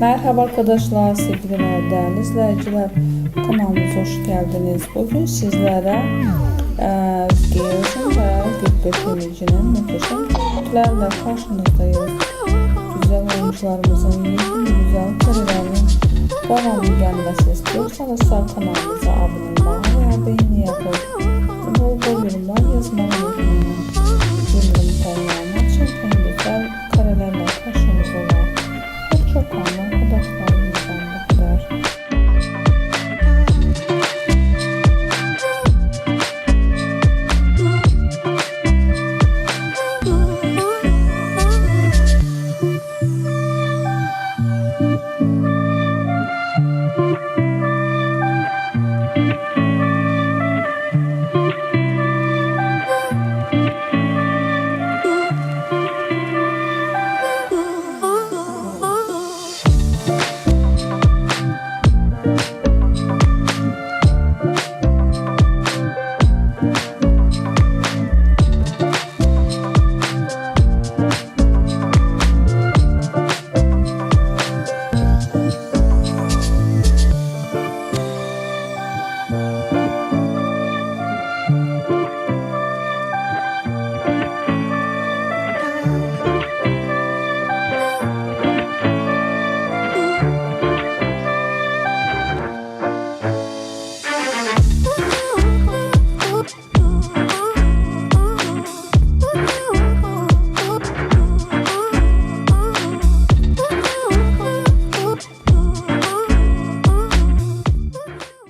Merhaba arkadaşlar, sevgili ve değerli izleyiciler. Kanalımıza hoş geldiniz. Bugün sizlere e, ve Gülbek Emici'nin muhteşem görüntülerle karşınızdayız. Güzel oyuncularımızın yeni güzel karilerinin devamlı gelmesi istiyorsanız sağ kanalımıza abone olmayı ve beğeni yapın bol bol yorumlar yazmayı